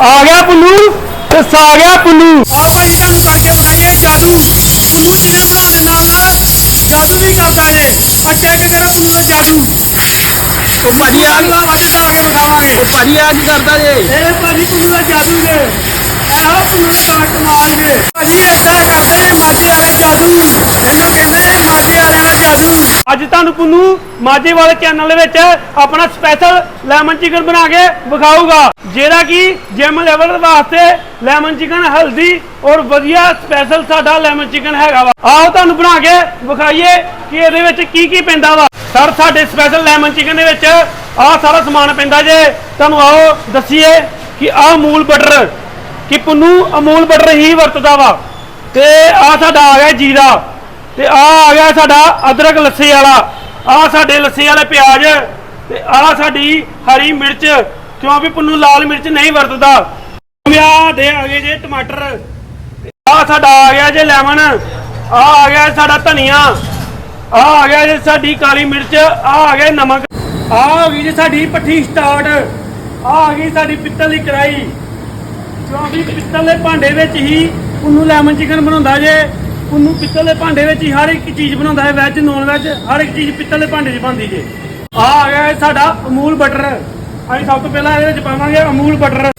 ਆ ਗਿਆ ਪੁੱਲੂ ਤੇ ਸਾ ਗਿਆ ਪੁੱਲੂ। ਆ ਭਾਈ ਤੁਹਾਨੂੰ ਕਰਕੇ ਵਿਖਾਈਏ ਜਾਦੂ। ਦੇ ਨਾਲ ਨਾਲ ਜਾਦੂ ਵੀ ਕਰਦਾ ਜੇ। ਆ ਕਰੋ ਪੁੰਨੂ ਦਾ ਜਾਦੂ। ਉਹ ਭਾਜੀ ਆ ਢਾ ਕੇ ਵਿਖਾਵਾਂਗੇ। ਉਹ ਭਾਜੀ ਆ ਕੀ ਕਰਦਾ ਜੇ। ਇਹ ਭਾਜੀ ਪੁੰਨੂ ਦਾ ਜਾਦੂ ਜੇ। ਇਹੋ ਪੁੰਨੂ ਦਾ ਕਮਾਲ ਜੇ। ਭਾਜੀ ਏਦਾਂ ਕਰਦੇ ਨੇ ਮਾਝੇ ਵਾਲੇ ਜਾਦੂ। ਇਹਨੂੰ ਕਹਿੰਦੇ ਨੇ ਮਾਝੇ ਵਾਲਿਆਂ ਦਾ ਜਾਦੂ ਅੱਜ ਤੁਹਾਨੂੰ ਪੁੰਨੂ ਮਾਝੇ ਵਾਲੇ ਚੈਨਲ ਵਿੱਚ ਆਪਣਾ ਸਪੈਸ਼ਲ ਲੈਮਨ ਚਿਕਨ ਬਣਾ ਕੇ ਵਿਖਾਊਗਾ। ਜਿਹੜਾ ਕਿ ਜਿਮ ਲੈਵਲ ਵਾਸਤੇ ਲੈਮਨ ਚਿਕਨ ਹਲਦੀ ਔਰ ਵਧੀਆ ਸਪੈਸ਼ਲ ਸਾਡਾ ਲੈਮਨ ਚਿਕਨ ਹੈਗਾ ਵਾ। ਆਓ ਤੁਹਾਨੂੰ ਬਣਾ ਕੇ ਵਿਖਾਈਏ ਕਿ ਇਹਦੇ ਵਿੱਚ ਕੀ ਕੀ ਪੈਂਦਾ ਵਾ। ਸਰ, ਸਾਡੇ ਸਪੈਸ਼ਲ ਲੈਮਨ ਚਿਕਨ ਦੇ ਵਿੱਚ ਆਹ ਸਾਰਾ ਸਮਾਨ ਪੈਂਦਾ ਜੇ। ਤੁਹਾਨੂੰ ਆਓ ਦੱਸੀਏ ਕਿ ਆਹ ਅਮੂਲ ਬਟਰ ਕਿ ਪੁੰਨੂ ਅਮੂਲ ਬਟਰ ਹੀ ਵਰਤਦਾ ਵਾ। ਤੇ ਆਹ ਸਾਡਾ ਆ ਗਿਆ ਜੀਰਾ। ਤੇ ਆ ਆ ਗਿਆ ਸਾਡਾ ਅਦਰਕ ਲੱਸੀ ਵਾਲਾ। ਆ ਸਾਡੇ ਲੱਸੀ ਵਾਲੇ ਪਿਆਜ਼ ਤੇ ਆ ਸਾਡੀ ਹਰੀ ਮਿਰਚ। ਕਿਉਂਕਿ ਵੀ ਪੁੰਨੂ ਲਾਲ ਮਿਰਚ ਨਹੀਂ ਵਰਤਦਾ? ਵਿਆਹ ਦੇ ਆ ਗਏ ਜੇ ਟਮਾਟਰ। ਆ ਸਾਡਾ ਆ ਗਿਆ ਜੇ ਲੈਮਨ। ਆ ਆ ਗਿਆ ਸਾਡਾ ਧਨੀਆ। ਆ ਆ ਗਿਆ ਜੇ ਸਾਡੀ ਕਾਲੀ ਮਿਰਚ। ਆ ਆ ਗਿਆ ਨਮਕ। ਆ ਹੋ ਗਈ ਜੇ ਸਾਡੀ ਪੱਠੀ ਸਟਾਰਟ। ਆ ਆ ਗਈ ਸਾਡੀ ਪਿੱਤਲ ਦੀ ਕੜਾਈ ਕਿਉਂਕਿ ਪਿੱਤਲ ਦੇ ਭਾਂਡੇ ਵਿੱਚ ਹੀ ਪੁੰਨੂ ਲੈਮਨ ਚਿਕਨ ਬਣਾਉਂਦਾ ਜੇ। ਉਹਨੂੰ ਪਿੱਤਲ ਦੇ ਭਾਂਡੇ ਵਿੱਚ ਹੀ ਹਰ ਇੱਕ ਚੀਜ਼ ਬਣਾਉਂਦਾ ਹੈ ਵੈਜ ਨੌਨ ਵੈਜ ਹਰ ਇੱਕ ਚੀਜ਼ ਪਿੱਤਲ ਦੇ ਭਾਂਡੇ 'ਚ ਬਣਦੀ ਜੇ। ਆ ਆ ਗਿਆ ਇਹ ਸਾਡਾ ਅਮੂਲ ਬਟਰ ਅਸੀਂ ਸਭ ਤੋਂ ਪਹਿਲਾਂ ਇਹਦੇ ਵਿੱਚ ਪਾਵਾਂਗੇ ਅਮੂਲ ਬਟਰ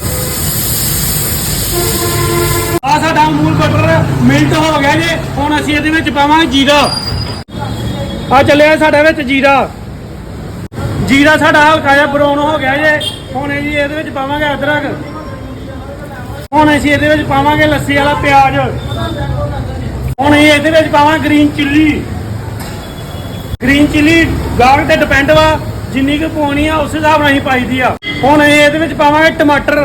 ਆ ਸਾਡਾ ਅਮੂਲ ਬਟਰ ਮਿਲਟ ਹੋ ਗਿਆ ਜੇ। ਹੁਣ ਅਸੀਂ ਇਹਦੇ ਵਿੱਚ ਪਾਵਾਂਗੇ ਜੀਰਾ। ਆ ਚੱਲਿਆ ਸਾਡੇ ਵਿੱਚ ਜੀਰਾ। ਜੀਰਾ ਸਾਡਾ ਹਲਕਾ ਜਿਹਾ ਬਰਾਊਨ ਹੋ ਗਿਆ ਜੇ। ਹੁਣ ਜੀ ਇਹਦੇ ਵਿੱਚ ਪਾਵਾਂਗੇ ਅਦਰਕ। ਹੁਣ ਅਸੀਂ ਇਹਦੇ ਵਿੱਚ ਪਾਵਾਂਗੇ ਲੱਸੀ ਵਾਲਾ ਪਿਆਜ਼। ਹੁਣ ਅਸੀਂ ਇਹਦੇ ਵਿੱਚ ਪਾਵਾਂਗੇ ਗ੍ਰੀਨ ਚਿੱਲੀ ਗ੍ਰੀਨ ਚਿੱਲੀ ਗਾਹਕ ਤੇ ਡਿਪੈਂਡ ਵਾ, ਜਿੰਨੀ ਕੁ ਪਾਉਣੀ ਆ, ਉਸ ਹਿਸਾਬ ਨਾਲ ਅਸੀਂ ਪਾਈਦੀ ਆ। ਹੁਣ ਅਸੀਂ ਇਹਦੇ ਵਿੱਚ ਪਾਵਾਂਗੇ ਟਮਾਟਰ।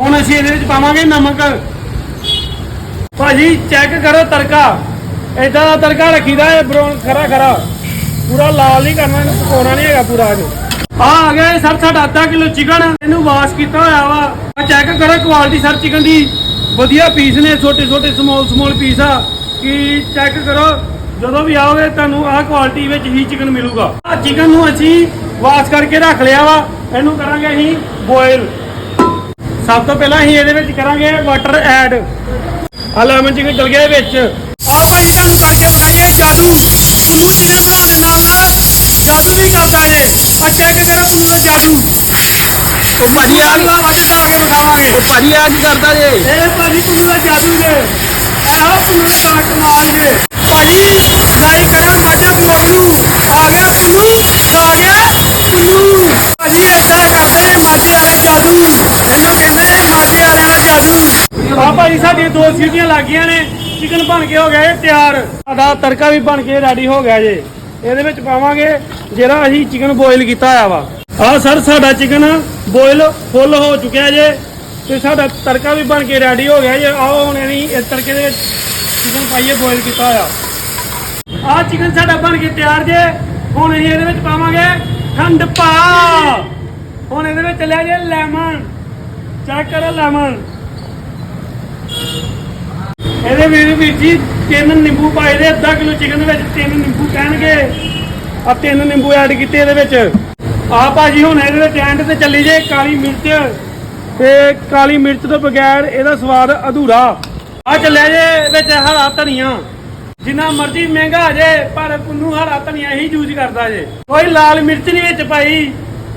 ਹੁਣ ਅਸੀਂ ਇਹਦੇ ਵਿੱਚ ਪਾਵਾਂਗੇ ਨਮਕ। ਭਾਜੀ ਚੈੱਕ ਕਰੋ ਤੜਕਾ। ਏਦਾਂ ਦਾ ਤੜਕਾ ਰੱਖੀਦਾ ਹੈ ਬਰੋਨ ਖਰਾ ਖਰਾ। ਪੂਰਾ ਲਾਲ ਨਹੀਂ ਕਰਨਾ, ਇਹਨੂੰ ਪਕਾਉਣਾ ਨਹੀਂ ਹੈਗਾ ਪੂਰਾ ਅੱਜ ਆ ਆ ਗਿਆ ਇਹ ਸਰ, ਸਾਡਾ ਅੱਧਾ ਕਿਲੋ ਚਿਕਨ ਇਹਨੂੰ ਵਾਸ਼ ਕੀਤਾ ਹੋਇਆ ਵਾ। ਚੈੱਕ ਕਰੋ ਕੁਆਲਿਟੀ ਸਰ ਚਿਕਨ ਦੀ। ਵਧੀਆ ਪੀਸ ਨੇ, ਛੋਟੇ ਛੋਟੇ ਸਮਾਲ ਸਮਾਲ ਪੀਸ ਆ। ਕਿ ਚੈੱਕ ਕਰੋ, ਜਦੋਂ ਵੀ ਆਓਗੇ ਤੁਹਾਨੂੰ ਆਹ ਕੁਆਲਿਟੀ ਵਿੱਚ ਹੀ ਚਿਕਨ ਮਿਲੂਗਾ। ਆ ਚਿਕਨ ਨੂੰ ਅਸੀਂ ਵਾਸ਼ ਕਰਕੇ ਰੱਖ ਲਿਆ ਵਾ, ਇਹਨੂੰ ਕਰਾਂਗੇ ਅਸੀਂ ਬੋਇਲ ਸਭ ਤੋਂ ਪਹਿਲਾਂ ਅਸੀਂ ਇਹਦੇ ਵਿੱਚ ਕਰਾਂਗੇ ਵਾਟਰ ਐਡ ਆ ਲੈਮਨ ਚਿਕਨ ਚਲ ਗਿਆ ਵਿੱਚ। ਆ ਭਾਈ ਤੁਹਾਨੂੰ ਕਰਕੇ ਵਿਖਾਈਏ ਜਾਦੂ। ਤੁਹਾਨੂੰ ਚਿਕਨ ਬਣਾਉਣ ਦੇ ਨਾਲ ਨਾਲ ਜਾਦੂ ਵੀ ਕਰਦਾ ਜੇ। ਆ ਚੈੱਕ ਕਰੋ ਪੁੰਨੂ ਜਾਦੂ। ਉਹ ਭਾਜੀ ਆ ਅਗਲਾ ਵੱਧ ਢਾ ਕੇ ਵਿਖਾਵਾਂਗੇ ਉਹ ਭਾਜੀ ਆ ਕੀ ਕਰਦਾ ਜੇ। ਇਹ ਭਾਜੀ ਪੁੰਨੂ ਦਾ ਜਾਦੂ ਜੇ। ਇਹੋ ਪੁੰਨੂ ਦਾ ਕਮਾਲ ਜੇ। ਭਾਜੀ ਲਾਈਕ ਕਰੋ ਮਾਝਾ ਬਲੌਗ ਨੂੰ ਆ ਗਿਆ ਪੁੰਨੂ ਆ ਗਿਆ ਪੁੰਨੂ ਭਾਜੀ ਏਦਾਂ ਕਰਦੇ ਨੇ ਮਾਝੇ ਵਾਲੇ ਜਾਦੂ। ਇਹਨੂੰ ਕਹਿੰਦੇ ਮਾਝੇ ਵਾਲਿਆਂ ਦਾ ਜਾਦੂ। ਆ ਸਾਡੀਆਂ ਦੋ ਸੀਟੀਆਂ ਲੱਗ ਗਈਆਂ ਨੇ। ਚਿਕਨ ਬਣ ਕੇ ਹੋ ਗਿਆ ਇਹ ਤਿਆਰ। ਸਾਡਾ ਤੜਕਾ ਵੀ ਬਣ ਕੇ ਰੈਡੀ ਹੋ ਗਿਆ ਜੇ। ਇਹਦੇ ਵਿੱਚ ਪਾਵਾਂਗੇ ਜਿਹੜਾ ਅਸੀਂ ਚਿਕਨ ਬੋਇਲ ਕੀਤਾ ਹੋਇਆ ਵਾ। ਆ ਸਰ, ਸਾਡਾ ਚਿਕਨ ਬੋਇਲ ਫੁੱਲ ਹੋ ਚੁੱਕਿਆ ਜੇ ਤੇ ਸਾਡਾ ਤੜਕਾ ਵੀ ਬਣ ਕੇ ਰੈਡੀ ਹੋ ਗਿਆ ਜੇ। ਆਓ ਹੁਣ ਅਸੀਂ ਇਸ ਤੜਕੇ ਦੇ ਚਿਕਨ ਪਾਈਏ ਬੋਇਲ ਕੀਤਾ ਹੋਇਆ। ਆ ਚਿਕਨ ਸਾਡਾ ਬਣ ਕੇ ਤਿਆਰ ਜੇ। ਹੁਣ ਅਸੀਂ ਇਹਦੇ ਵਿੱਚ ਪਾਵਾਂਗੇ ਖੰਡ ਪਾ ਹੁਣ ਇਹਦੇ ਵਿੱਚ ਲਿਆ ਜੇ ਲੈਮਨ। ਚੈੱਕ ਕਰੋ ਲੈਮਨ। ਇਹਦੇ ਵਿੱਚ ਵੀਰ ਜੀ ਤਿੰਨ ਨਿੰਬੂ ਪਾਏ ਦੇ, ਅੱਧਾ ਕਿਲੋ ਚਿਕਨ ਦੇ ਵਿੱਚ ਤਿੰਨ ਨਿੰਬੂ ਕਹਿਣਗੇ। ਆ ਤਿੰਨ ਨਿੰਬੂ ਐਡ ਕੀਤੇ ਇਹਦੇ ਵਿੱਚ। ਆ ਭਾਜੀ ਹੁਣ ਇਹਦੇ ਵਿੱਚ ਤੇ ਚੱਲੀ ਜੇ ਕਾਲੀ ਮਿਰਚ ਤੇ ਕਾਲੀ ਮਿਰਚ ਤੋਂ ਬਗੈਰ ਇਹਦਾ ਸਵਾਦ ਅਧੂਰਾ। ਆ ਚੱਲਿਆ ਜੇ ਵਿੱਚ ਹਰਾ ਧਨੀਆ। ਜਿੰਨਾ ਮਰਜ਼ੀ ਮਹਿੰਗਾ ਜੇ, ਪਰ ਪੁੰਨੂ ਹਰਾ ਧਨੀਆ ਹੀ ਯੂਜ਼ ਕਰਦਾ ਜੇ। ਕੋਈ ਲਾਲ ਮਿਰਚ ਨਹੀਂ ਵਿੱਚ ਪਾਈ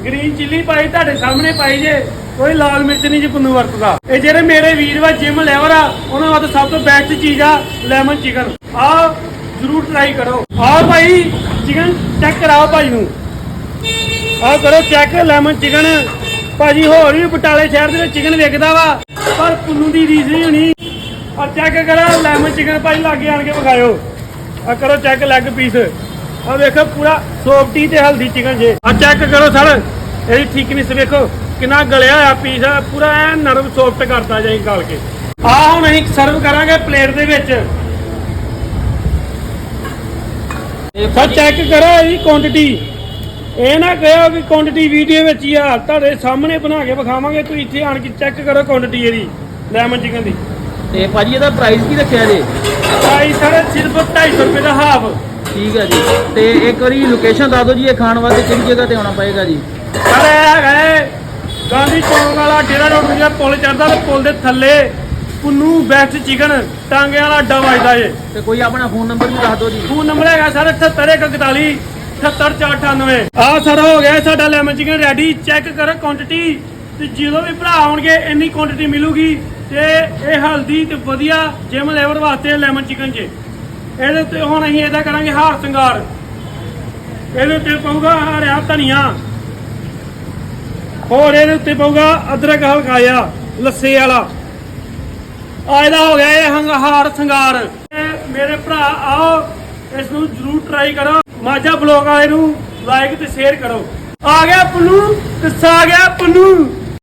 ਗ੍ਰੀਨ ਚਿੱਲੀ ਪਾਈ, ਤੁਹਾਡੇ ਸਾਹਮਣੇ ਪਾਈ ਜੇ, ਕੋਈ ਲਾਲ ਮਿਰਚ ਨਹੀਂ ਜੀ ਪੁੰਨੂ ਵਰਤਦਾ। ਇਹ ਜਿਹੜੇ ਮੇਰੇ ਵੀਰ ਵਾ ਜਿਮ ਲੈਵਰ ਆ, ਉਹਨਾਂ ਵਾਸਤੇ ਸਭ ਤੋਂ ਬੈਸਟ ਚੀਜ਼ ਆ ਲੈਮਨ ਚਿਕਨ ਆ ਜ਼ਰੂਰ ਟਰਾਈ ਕਰੋ। ਆ ਭਾਈ ਚਿਕਨ ਚੈੱਕ ਕਰਾਓ ਭਾਈ ਨੂੰ। ਆਹ ਕਰੋ ਚੈੱਕ ਲੈਮਨ ਚਿਕਨ ਭਾਜੀ ਹੋਰ ਵੀ ਬਟਾਲੇ ਸ਼ਹਿਰ ਦੇ ਵਿੱਚ ਚਿਕਨ ਵਿਕਦਾ ਵਾ, ਪਰ ਪੁੰਨੂ ਦੀ ਰੀਸ ਨਹੀਂ ਹੋਣੀ। ਆ ਚੈੱਕ ਕਰੋ ਲੈਮਨ ਚਿਕਨ ਭਾਈ ਲਾਗੇ ਆਣ ਕੇ ਵਿਖਾਇਓ। ਆ ਕਰੋ ਚੈੱਕ ਲੈਗ ਪੀਸ ਆ ਵੇਖੋ ਪੂਰਾ ਸੌਫਟੀ ਤੇ ਹਲਦੀ ਚਿਕਨ ਜੇ। ਆ ਚੈੱਕ ਕਰੋ ਸਰ, ਇਹਦੀ ਥਿਕਨੈਸ ਵੇਖੋ, ਕਿੰਨਾ ਗਲਿਆ ਹੋਇਆ ਪੀਸ ਆ, ਪੂਰਾ ਐ ਨਰਮ ਸੌਫਟ ਕਰਤਾ ਜਾਈ ਗਲ ਕੇ। ਆ ਹੁਣ ਅਸੀਂ ਸਰਵ ਕਰਾਂਗੇ ਪਲੇਟ ਦੇ ਵਿੱਚ। ਸਰ ਚੈੱਕ ਕਰੋ ਇਹਦੀ ਕੁਆਂਟੀਟੀ ਇਹ ਨਾ ਕਹੋ ਕਿ ਕੁਆਂਟੀਟੀ ਵੀਡੀਓ ਵਿੱਚ ਹੀ ਆ ਤੁਹਾਡੇ ਸਾਹਮਣੇ ਬਣਾ ਕੇ ਵਿਖਾਵਾਂਗੇ ਤੁਸੀਂ ਇੱਥੇ ਆਣ ਕੇ ਚੈੱਕ ਕਰੋ ਕੁਆਂਟੀਟੀ ਇਹਦੀ ਲੈਮਨ ਚਿਕਨ ਦੀ। ਤੇ ਭਾਜੀ ਇਹਦਾ ਪ੍ਰਾਈਸ ਕੀ ਰੱਖਿਆ ਜੇ? ਪ੍ਰਾਈਸ ਸਰ ਸਿਰਫ 250 ਰੁਪਏ ਦਾ ਹਾਫ ਠੀਕ ਹੈ ਜੀ। ਤੇ ਇੱਕ ਵਾਰੀ ਲੋਕੇਸ਼ਨ ਦੱਸ ਦਿਓ ਜੀ ਇਹ ਖਾਣ ਵਾਸਤੇ ਕਿਹੜੀ ਜਗ੍ਹਾ ਤੇ ਆਉਣਾ ਪਏਗਾ ਜੀ? ਸਰ ਹੈਗਾ ਗਾਂਧੀ ਚੌਂਕ ਵਾਲਾ ਡੇਰਾ ਰੋਡ ਜਿਹੜਾ ਪੁਲ ਚੜਦਾ ਤੇ ਪੁਲ ਦੇ ਥੱਲੇ ਪੁੰਨੂ ਬੈਸਟ ਚਿਕਨ ਟਾਂਗੇ ਵਾਲਾ ਅੱਡਾ ਵੱਜਦਾ ਏ। ਤੇ ਕੋਈ ਆਪਣਾ ਫੋਨ ਨੰਬਰ ਵੀ ਦੱਸ ਦਿਓ ਜੀ। ਫੋਨ ਨੰਬਰ ਹੈਗਾ ਸਰ 78141 78498 ਆ ਸਾਰਾ ਹੋ ਗਿਆ, ਸਾਡਾ ਲੈਮਨ ਚਿਕਨ ਰੈਡੀ ਚੈੱਕ ਕਰੋ ਕੁਆਂਟੀਟੀ ਤੇ ਜਦੋਂ ਵੀ ਭਰਾ ਆਉਣਗੇ, ਇੰਨੀ ਕੁਆਂਟੀਟੀ ਮਿਲੂਗੀ, ਤੇ ਇਹ ਹਲਦੀ ਤੇ ਵਧੀਆ ਜਿਮ ਲੈਵਲ ਵਾਸਤੇ ਲੈਮਨ ਚਿਕਨ 'ਚ ਇਹਦੇ ਉੱਤੇ ਹੁਣ ਅਸੀਂ ਇਹਦਾ ਕਰਾਂਗੇ ਹਾਰ ਸ਼ਿੰਗਾਰ। ਇਹਦੇ ਉੱਤੇ ਪਊਗਾ ਹਰਿਆ ਧਨੀਆ। ਹੋਰ ਇਹਦੇ ਉੱਤੇ ਪਊਗਾ ਅਦਰਕ ਹਲਕਾ ਜਿਹਾ ਲੱਸੇ ਵਾਲਾ। ਆ ਇਹਦਾ ਹੋ ਗਿਆ ਇਹ ਹੰਗਹਾਰ ਸ਼ਿੰਗਾਰ। ਮੇਰੇ ਭਰਾ, ਆਓ, ਇਸ ਨੂੰ ਜਰੂਰ ਟਰਾਈ ਕਰੋ। ਮਾਝਾ ਬਲੌਗ ਵਾਲੇ ਨੂੰ ਲਾਈਕ ਤੇ ਸ਼ੇਅਰ ਕਰੋ। ਆ ਗਿਆ ਪੁੰਨੂ ਕਿੱਸਾ ਆ ਗਿਆ ਪੁੰਨੂ